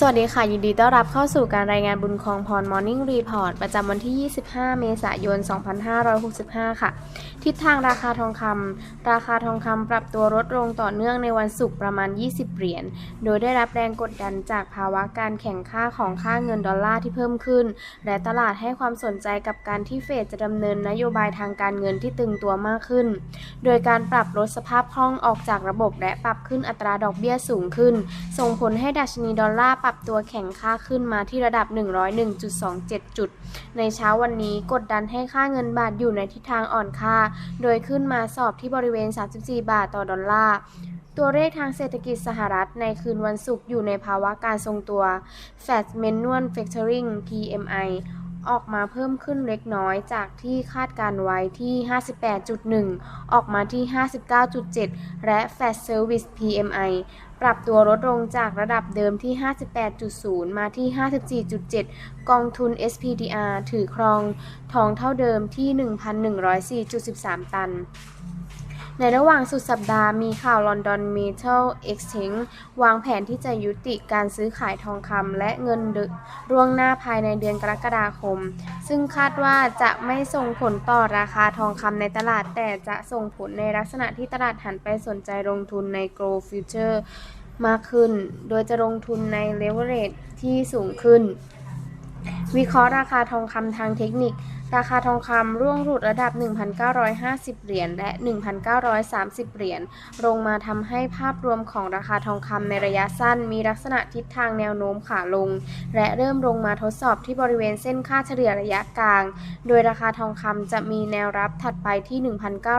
สวัสดีค่ะ ยินดีต้อนรับเข้าสู่การรายงานบุญคลองพร Morning Report ประจำวันที่ 25 เมษายน 2565 ค่ะ ทิศทางราคาทองคำราคาทองคำปรับตัวลดลงต่อเนื่องในวันศุกร์ประมาณ 20 เหรียญ โดยได้รับแรงกดดันจากภาวะการแข่งค่าของค่าเงินดอลลาร์ที่เพิ่มขึ้น และตลาดให้ความสนใจกับการที่เฟดจะดำเนินนโยบายทางการเงินที่ตึงตัวมากขึ้น โดยการปรับลดสภาพคล่องออกจากระบบและปรับขึ้นอัตราดอกเบี้ยสูงขึ้น ส่งผลให้ดัชนีดอลลาร์ปรับตัวแข็งค่าขึ้นมาที่ระดับ 101.27 จุด ในเช้าวันนี้กดดันให้ค่าเงินบาทอยู่ในทิศทางอ่อนค่า โดยขึ้นมาสอบที่บริเวณ 34 บาทต่อดอลลาร์ตัวเลขทางเศรษฐกิจสหรัฐในคืนวันศุกร์อยู่ในภาวะการทรงตัว Fed Manufacturing PMI ออกมาเพิ่มขึ้นเล็กน้อยจากที่คาดการไว้ที่ 58.1 ออกมาที่ 59.7 และ Fast Service PMI ปรับตัวลดลงจากระดับเดิมที่ 58.0 มาที่ 54.7 กองทุน SPDR ถือครองทองเท่าเดิมที่ 1,104.13 ตัน ในระหว่างสุดสัปดาห์มีข่าว London Metal Exchange วางแผนที่จะยุติการซื้อขายทองคำและเงินร่วงหน้าภายในเดือนกรกฎาคม ซึ่งคาดว่าจะไม่ส่งผลต่อราคาทองคำในตลาด แต่จะส่งผลในลักษณะที่ตลาดหันไปสนใจลงทุนใน Gold Future มากขึ้น โดยจะลงทุนใน leverage ที่สูงขึ้น วิเคราะห์ราคาทองคำทางเทคนิค ราคาทองคำร่วงหลุดระดับ 1,950 เหรียญและ 1,930 เหรียญลงมาทำให้ภาพรวมของราคาทองคำในระยะสั้น มีลักษณะทิศทางแนวโน้มขาลง และเริ่มลงมาทดสอบที่บริเวณเส้นค่าเฉลี่ยระยะกลาง โดยราคาทองคำจะมีแนวรับถัดไปที่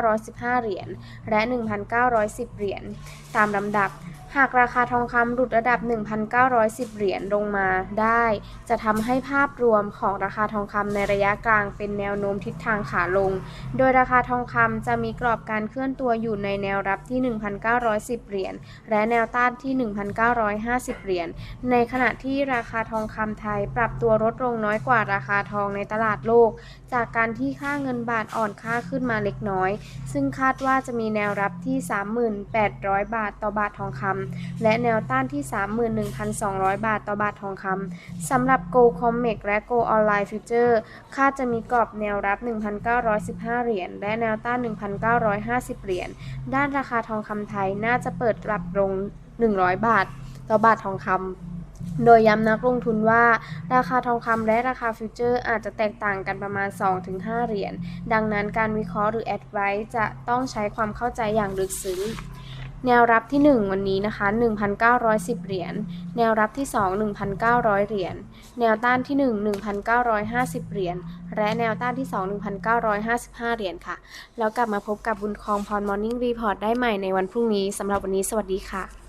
1,915 เหรียญและ 1,910 เหรียญตามลำดับ หากราคาทองคำหลุดระดับ 1,910 เหรียญลงมาได้ จะทำให้ภาพรวมของราคาทองคำในระยะกลางเป็นแนวโน้มทิศทางขาลง โดยราคาทองคำจะมีกรอบการเคลื่อนตัวอยู่ในแนวรับที่ 1,910 เหรียญและแนวต้านที่ 1,950 เหรียญ ในขณะที่ราคาทองคำไทยปรับตัวลดลงน้อยกว่าราคาทองในตลาดโลก จากการที่ค่าเงินบาทอ่อนค่าขึ้นมาเล็กน้อย ซึ่งคาดว่าจะมีแนวรับที่ 3,800บาทต่อบาททองคำและแนวต้านที่ 31,200 บาทต่อบาททองคำสำหรับ Go COMEX และ Go Online Future คาดจะมีกรอบแนวรับ 1,915 เหรียญและแนวต้าน 1,950 เหรียญด้านราคาทองคำไทยน่าจะเปิดปรับลง 100 บาท ต่อบาททองคำโดยย้ำนักลงทุนว่า ราคาทองคำและราคาฟิวเจอร์อาจจะแตกต่างกันประมาณ 2-5 เหรียญ ดังนั้นการวิเคราะห์หรือ advice จะต้องใช้ความเข้าใจอย่างลึกซึ้ง แนวรับที่ 1 วันนี้นะคะ 1,910 เหรียญ แนวรับที่ 2 1,900 เหรียญ แนวต้านที่ 1 1,950 เหรียญ และแนวต้านที่ 2 1,955 เหรียญค่ะ แล้วกลับมาพบกับบุญคลองพรมอร์นิ่งรีพอร์ตได้ใหม่ในวันพรุ่งนี้สำหรับวันนี้สวัสดีค่ะ